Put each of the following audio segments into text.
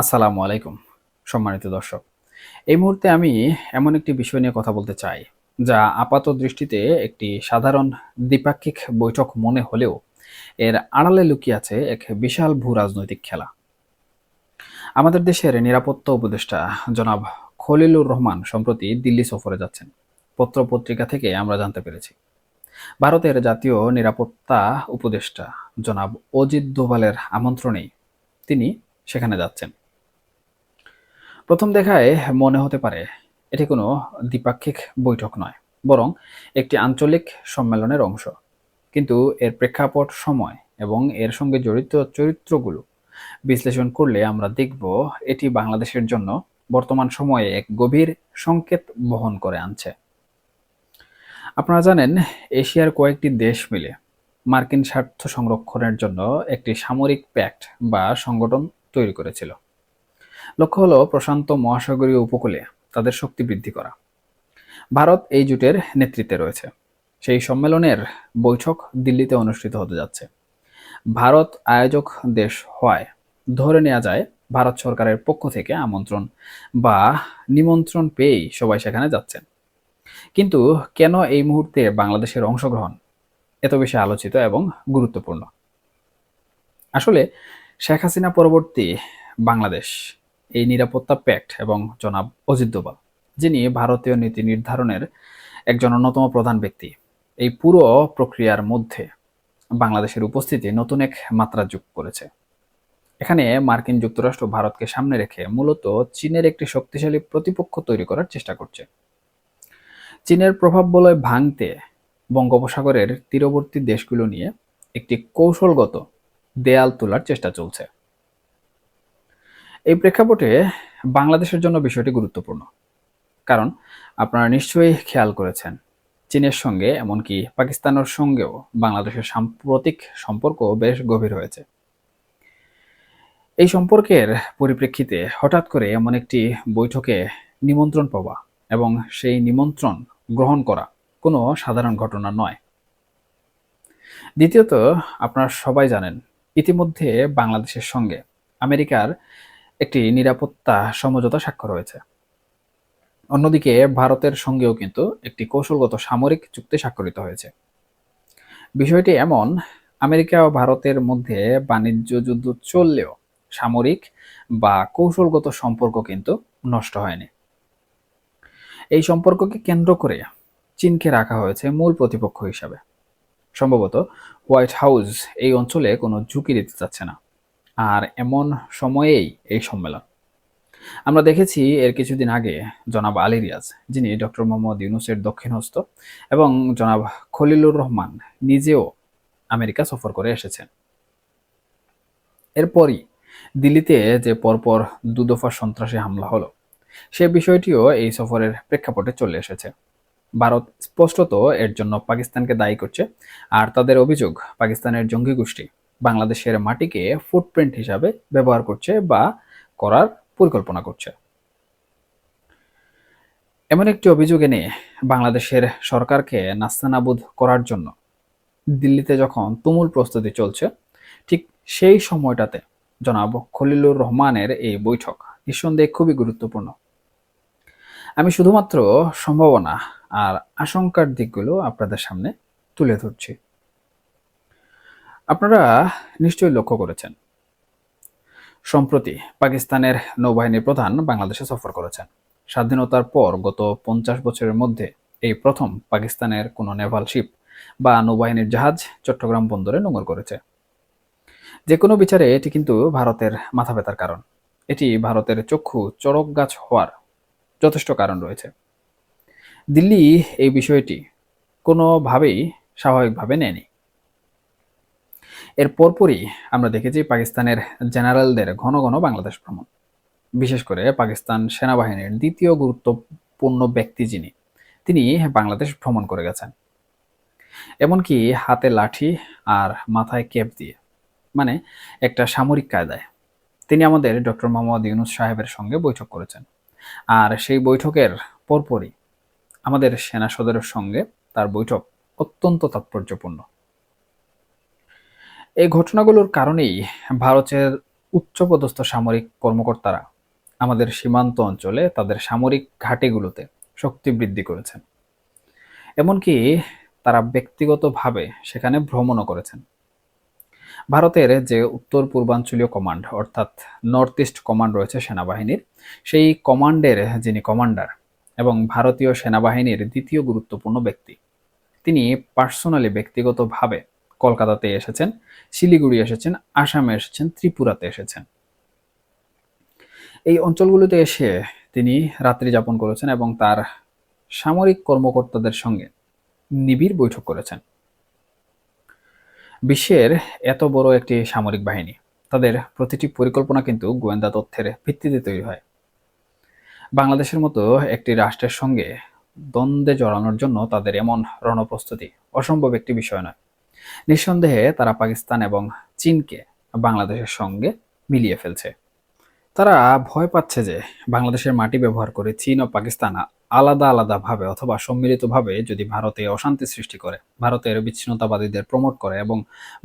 আসসালামু আলাইকুম, সম্মানিত দর্শক। এই মুহূর্তে আমি এমন একটি বিষয় নিয়ে কথা বলতে চাই, যা আপাত দৃষ্টিতে একটি সাধারণ দ্বিপাক্ষিক বৈঠক মনে হলেও এর আড়ালে লুকিয়ে আছে এক বিশাল ভূ রাজনৈতিক খেলা। আমাদের দেশের নিরাপত্তা উপদেষ্টা জনাব খলিলুর রহমান সম্প্রতি দিল্লি সফরে যাচ্ছেন। পত্র পত্রিকা থেকে আমরা জানতে পেরেছি। ভারতের জাতীয় নিরাপত্তা উপদেষ্টা জনাব অজিত দোভালের আমন্ত্রণেই তিনি সেখানে যাচ্ছেন। প্রথম দেখায় মনে হতে পারে এটি কোনো দ্বিপাক্ষিক বৈঠক নয়, বরং একটি আঞ্চলিক সম্মেলনের অংশ। কিন্তু এর প্রেক্ষাপট, সময় এবং এর সঙ্গে জড়িত চরিত্রগুলো বিশ্লেষণ করলে আমরা দেখব এটি বাংলাদেশের জন্য বর্তমান সময়ে এক গভীর সংকেত বহন করে আনছে। আপনারা জানেন, এশিয়ার কয়েকটি দেশ মিলে মার্কিন স্বার্থ সংরক্ষণের জন্য একটি সামরিক প্যাক্ট বা সংগঠন তৈরি করেছিল। লক্ষ্য হলো প্রশান্ত মহাসাগরীয় উপকূলে তাদের শক্তি বৃদ্ধি করা। ভারত এই জোটের নেতৃত্বে রয়েছে। সেই সম্মেলনের বৈঠক দিল্লিতে অনুষ্ঠিত হতে যাচ্ছে। ভারত আয়োজক দেশ হওয়ায় ধরে নেওয়া যায়, ভারত সরকারের পক্ষ থেকে আমন্ত্রণ বা নিমন্ত্রণ পেয়েই সবাই সেখানে যাচ্ছেন। কিন্তু কেন এই মুহূর্তে বাংলাদেশের অংশগ্রহণ এত বেশি আলোচিত এবং গুরুত্বপূর্ণ? আসলে শেখ হাসিনা পরবর্তী বাংলাদেশ এই নিরাপত্তা প্যাক্ট এবং জনাব অজিত দোভাল, যিনি ভারতীয় নীতি নির্ধারণের একজন অন্যতম প্রধান ব্যক্তি। এই পুরো প্রক্রিয়ার মধ্যে বাংলাদেশের উপস্থিতি নতুন এক মাত্রা যোগ করেছে। এখানে মার্কিন যুক্তরাষ্ট্র ভারতকে সামনে রেখে মূলত চীনের একটি শক্তিশালী প্রতিপক্ষ তৈরি করার চেষ্টা করছে। চীনের প্রভাব বলয় ভাঙতে বঙ্গোপসাগরের তীরবর্তী দেশগুলো নিয়ে একটি কৌশলগত দেয়াল তোলার চেষ্টা চলছে। এই প্রেক্ষাপটে বাংলাদেশের জন্য বিষয়টি গুরুত্বপূর্ণ। কারণ আপনারা নিশ্চয়ই খেয়াল করেছেন, চীনের সঙ্গে এমনকি পাকিস্তানের সঙ্গেও বাংলাদেশের সাম্প্রতিক সম্পর্ক বেশ গভীর হয়েছে। এই সম্পর্কের পরিপ্রেক্ষিতে হঠাৎ করে এমন একটি বৈঠকে নিমন্ত্রণ পাওয়া এবং সেই নিমন্ত্রণ গ্রহণ করা কোনো সাধারণ ঘটনা নয়। দ্বিতীয়ত, আপনারা সবাই জানেন, ইতিমধ্যে বাংলাদেশের সঙ্গে আমেরিকার একটি নিরাপত্তা সমঝোতা স্বাক্ষর হয়েছে অন্যদিকে, ভারতের সঙ্গেও কিন্তু একটি কৌশলগত সামরিক চুক্তি স্বাক্ষরিত হয়েছে। বিষয়টি এমন, আমেরিকা ও ভারতের মধ্যে বাণিজ্য যুদ্ধ চললেও সামরিক বা কৌশলগত সম্পর্ক কিন্তু নষ্ট হয়নি। এই সম্পর্ককে কেন্দ্র করে চীনকে রাখা হয়েছে মূল প্রতিপক্ষ হিসাবে। সম্ভবত হোয়াইট হাউস এই অঞ্চলে কোনো ঝুঁকি দিতে চাচ্ছে না। আর এমন সময়েই এই সম্মেলন। আমরা দেখেছি এর কিছুদিন আগে জনাব আলী রিয়াজ, যিনি ডক্টর মোহাম্মদ ইউনুসের দক্ষিণ হস্ত এবং জনাব খলিলুর রহমান নিজেও আমেরিকা সফর করে এসেছেন। এরপরই দিল্লিতে যে পরপর দুদফা সন্ত্রাসী হামলা হলো, সে বিষয়টিও এই সফরের প্রেক্ষাপটে চলে এসেছে। ভারত স্পষ্টত এর জন্য পাকিস্তানকে দায়ী করছে, আর তাদের অভিযোগ পাকিস্তানের জঙ্গি গোষ্ঠী। বাংলাদেশের মাটিকে ফুটপ্রিন্ট হিসাবে ব্যবহার করছে বা করার পরিকল্পনা করছে। এমন একটি অভিযোগ এনে বাংলাদেশের সরকারকে নাস্তানাবুদ করার জন্য দিল্লিতে যখন তুমুল প্রস্তুতি চলছে, ঠিক সেই সময়টাতে জনাব খলিলুর রহমানের এই বৈঠক নিঃসন্দেহে খুবই গুরুত্বপূর্ণ। আমি শুধুমাত্র সম্ভাবনা আর আশঙ্কার দিকগুলো আপনাদের সামনে তুলে ধরছি। আপনারা নিশ্চয়ই লক্ষ্য করেছেন। সম্প্রতি পাকিস্তানের নৌবাহিনীর প্রধান বাংলাদেশে সফর করেছেন। স্বাধীনতার পর গত পঞ্চাশ বছরের মধ্যে এই প্রথম পাকিস্তানের কোনো নেভাল শিপ বা নৌবাহিনীর জাহাজ চট্টগ্রাম বন্দরে নোঙর করেছে। যে কোনো বিচারে এটি কিন্তু ভারতের মাথা ব্যথার কারণ। এটি ভারতের চক্ষু চড়ক গাছ হওয়ার যথেষ্ট কারণ রয়েছে। দিল্লি এই বিষয়টি কোনোভাবেই স্বাভাবিকভাবে নেয়নি। এর পরপরই আমরা দেখেছি পাকিস্তানের জেনারেলদের ঘন ঘন বাংলাদেশ ভ্রমণ। বিশেষ করে পাকিস্তান সেনাবাহিনীর দ্বিতীয় গুরুত্বপূর্ণ ব্যক্তি যিনি, তিনি বাংলাদেশ ভ্রমণ করে গেছেন। এমনকি হাতে লাঠি আর মাথায় কেপ দিয়ে মানে একটা সামরিক কায়দায়। তিনি আমাদের ডক্টর মোহাম্মদ ইউনুস সাহেবের সঙ্গে বৈঠক করেছেন। আর সেই বৈঠকের পরপরই আমাদের সেনা সদরের সঙ্গে তার বৈঠক অত্যন্ত তাৎপর্যপূর্ণ। এই ঘটনাগুলোর কারণেই ভারতের উচ্চপদস্থ সামরিক কর্মকর্তারা আমাদের সীমান্ত অঞ্চলে তাদের সামরিক ঘাঁটিগুলোতে শক্তি বৃদ্ধি করেছেন। এমনকি তারা ব্যক্তিগতভাবে সেখানে ভ্রমণও করেছেন। ভারতের যে উত্তর পূর্বাঞ্চলীয় কমান্ড, অর্থাৎ নর্থ ইস্ট কমান্ড রয়েছে সেনাবাহিনীর, সেই কমান্ডের যিনি কমান্ডার এবং ভারতীয় সেনাবাহিনীর দ্বিতীয় গুরুত্বপূর্ণ ব্যক্তি, তিনি পার্সোনালি ব্যক্তিগতভাবে কলকাতাতে এসেছেন, শিলিগুড়ি এসেছেন, আসামে এসেছেন, ত্রিপুরাতে এসেছেন। এই অঞ্চলগুলোতে এসে তিনি রাত্রি যাপন করেছেন এবং তার সামরিক কর্মকর্তাদের সঙ্গে নিবিড় বৈঠক করেছেন। বিশ্বের এত বড় একটি সামরিক বাহিনী, তাদের প্রতিটি পরিকল্পনা কিন্তু গোয়েন্দা তথ্যের ভিত্তিতে তৈরি হয়। বাংলাদেশের মতো একটি রাষ্ট্রের সঙ্গে দ্বন্দ্বে জড়ানোর জন্য তাদের এমন রণপ্রস্তুতি অসম্ভব একটি বিষয় নয়। নিঃসন্দেহে তারা পাকিস্তান এবং চীনকে বাংলাদেশের সঙ্গে মিলিয়ে ফেলছে। তারা ভয় পাচ্ছে যে বাংলাদেশের মাটি ব্যবহার করে চীন ও পাকিস্তান আলাদা আলাদাভাবে অথবা সম্মিলিতভাবে যদি ভারতে অশান্তি সৃষ্টি করে, ভারতের বিচ্ছিন্নতাবাদীদের প্রমোট করে এবং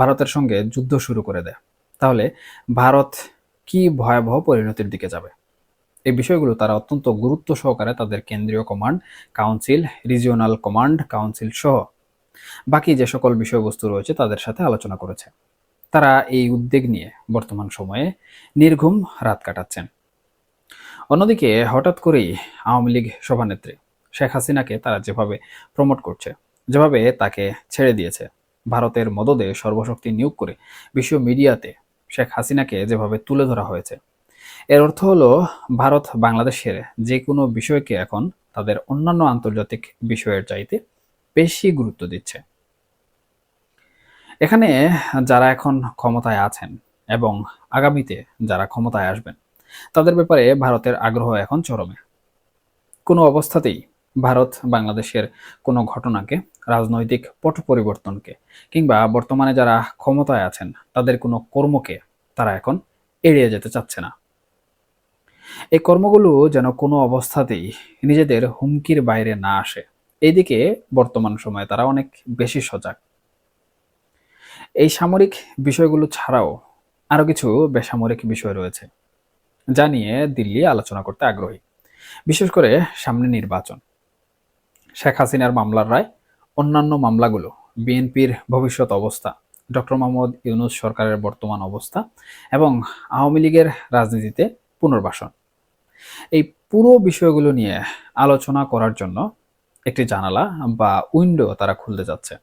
ভারতের সঙ্গে যুদ্ধ শুরু করে দেয়, তাহলে ভারত কি ভয়াবহ পরিণতির দিকে যাবে? এই বিষয়গুলো তারা অত্যন্ত গুরুত্ব সহকারে তাদের কেন্দ্রীয় command, council, regional command, council সহ বাকি যে সকল বিষয়বস্তু রয়েছে তাদের সাথে আলোচনা করেছে। তারা এই উদ্বেগ নিয়ে বর্তমান সময়ে নির্ঘুম রাত কাটাচ্ছেন। অন্যদিকে হঠাৎ করেই আওয়ামী লীগ সভানেত্রী শেখ হাসিনাকে তারা যেভাবে প্রমোট করছে, যেভাবে তাকে ছেড়ে দিয়েছে, ভারতের মদদে সর্বশক্তি নিয়োগ করে বিশ্ব মিডিয়াতে শেখ হাসিনাকে যেভাবে তুলে ধরা হয়েছে, এর অর্থ হলো ভারত বাংলাদেশের যে কোনো বিষয়কে এখন তাদের অন্যান্য আন্তর্জাতিক বিষয়ের চাইতে বেশি গুরুত্ব দিচ্ছে। এখানে যারা এখন ক্ষমতায় আছেন এবং আগামীতে যারা ক্ষমতায় আসবেন, তাদের ব্যাপারে ভারতের আগ্রহ এখন চরমে। কোনো অবস্থাতেই ভারত বাংলাদেশের কোনো ঘটনাকে, রাজনৈতিক পট পরিবর্তনকে কিংবা বর্তমানে যারা ক্ষমতায় আছেন, তাদের কোনো কর্মকে তারা এখন এড়িয়ে যেতে চাচ্ছে না। এই কর্মগুলো যেন কোনো অবস্থাতেই নিজেদের হুমকির বাইরে না আসে। এইদিকে বর্তমান সময়ে তারা অনেক বেশি সজাগ। এই সামরিক বিষয়গুলো ছাড়াও আরও কিছু বেসামরিক বিষয় রয়েছে, যা নিয়ে দিল্লি আলোচনা করতে আগ্রহী। বিশেষ করে সামনে নির্বাচন। শেখ হাসিনার মামলার রায়, অন্যান্য মামলাগুলো, বিএনপির ভবিষ্যৎ অবস্থা, ডক্টর মোহাম্মদ ইউনুস সরকারের বর্তমান অবস্থা এবং আওয়ামী লীগের রাজনীতিতে পুনর্বাসন। এই পুরো বিষয়গুলো নিয়ে আলোচনা করার জন্য একটি জানালা বা উইন্ডো তারা খুলতে যাচ্ছে।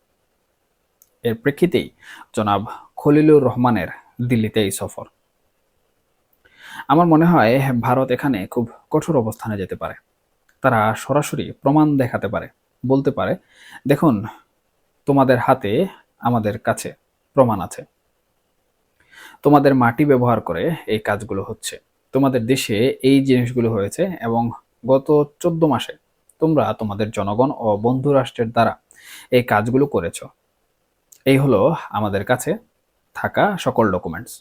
এর প্রেক্ষিতেই জনাব খলিলুর রহমানের দিল্লিতে এই সফর। আমার মনে হয় ভারত এখানে খুব কঠোর অবস্থানে যেতে পারে। তারা সরাসরি প্রমাণ দেখাতে পারে, বলতে পারে, দেখুন, তোমাদের হাতে আমাদের কাছে প্রমাণ আছে। তোমাদের মাটি ব্যবহার করে এই কাজগুলো হচ্ছে। তোমাদের দেশে এই জিনিসগুলো হয়েছে এবং গত চোদ্দ মাসে তোমরা তোমাদের জনগণ ও বন্ধু রাষ্ট্রের দ্বারা এই কাজগুলো করেছ। এই হলো আমাদের কাছে থাকা সকল ডকুমেন্টস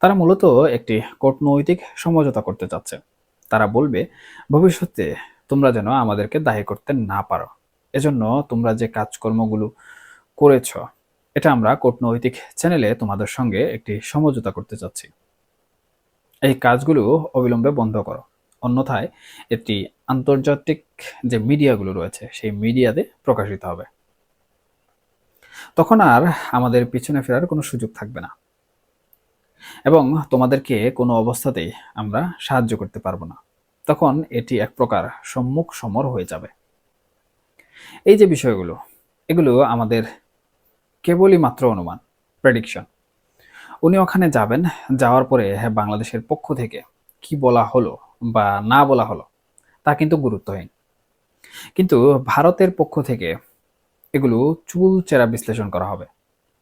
তারা মূলত একটি কূটনৈতিক সমঝোতা করতে চাচ্ছে। তারা বলবে, ভবিষ্যতে তোমরা যেন আমাদেরকে দায়ী করতে না পারো। এজন্য তোমরা যে কাজকর্মগুলো করেছ, এটা আমরা কূটনৈতিক চ্যানেলে তোমাদের সঙ্গে একটি সমঝোতা করতে চাচ্ছি। এই কাজগুলো অবিলম্বে বন্ধ করো। অন্যথায় এটি আন্তর্জাতিক যে মিডিয়াগুলো রয়েছে, সেই মিডিয়াতে প্রকাশিত হবে। তখন আর আমাদের পিছনে ফেরার কোনো সুযোগ থাকবে না। এবং তোমাদেরকে কোনো অবস্থাতেই আমরা সাহায্য করতে পারব না। তখন এটি এক প্রকার সম্মুখ সমর হয়ে যাবে। এই যে বিষয়গুলো, এগুলো আমাদের কেবলই মাত্র অনুমান প্রেডিকশন উনি ওখানে যাবেন, যাওয়ার পরে হ্যাঁ বাংলাদেশের পক্ষ থেকে কি বলা হলো বা না বলা হলো, তা কিন্তু গুরুত্বহীন। কিন্তু ভারতের পক্ষ থেকে এগুলো চুলচেরা বিশ্লেষণ করা হবে।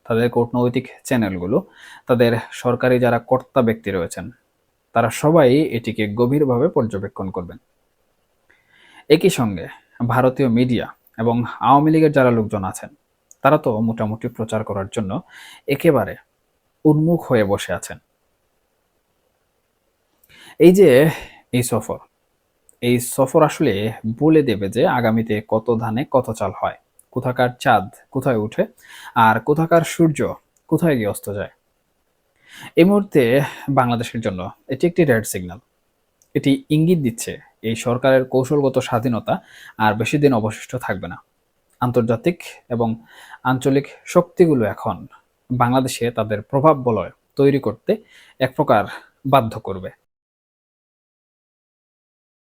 তাদের কূটনৈতিক চ্যানেলগুলো, তাদের সরকারি যারা কর্তা ব্যক্তি রয়েছেন, তারা সবাই এটিকে গভীরভাবে পর্যবেক্ষণ করবেন। একই সঙ্গে ভারতীয় মিডিয়া এবং আওয়ামী লীগের যারা লোকজন আছেন, তারা তো মোটামুটি প্রচার করার জন্য একেবারে উন্মুখ হয়ে বসে আছেন। এই যে এই সফর। এই সফর আসলে বলে দেবে যে আগামীতে কত ধানে কত চাল হয়। কোথাকার চাঁদ কোথায় উঠে আর কোথাকার সূর্য কোথায় গিয়ে অস্ত যায়। এই মুহূর্তে বাংলাদেশের জন্য এটি একটি রেড সিগন্যাল। এটি ইঙ্গিত দিচ্ছে এই সরকারের কৌশলগত স্বাধীনতা আর বেশি দিন অবশিষ্ট থাকবে না। আন্তর্জাতিক এবং আঞ্চলিক শক্তিগুলো এখন বাংলাদেশে তাদের প্রভাব বলয় তৈরি করতে এক প্রকার বাধ্য করবে।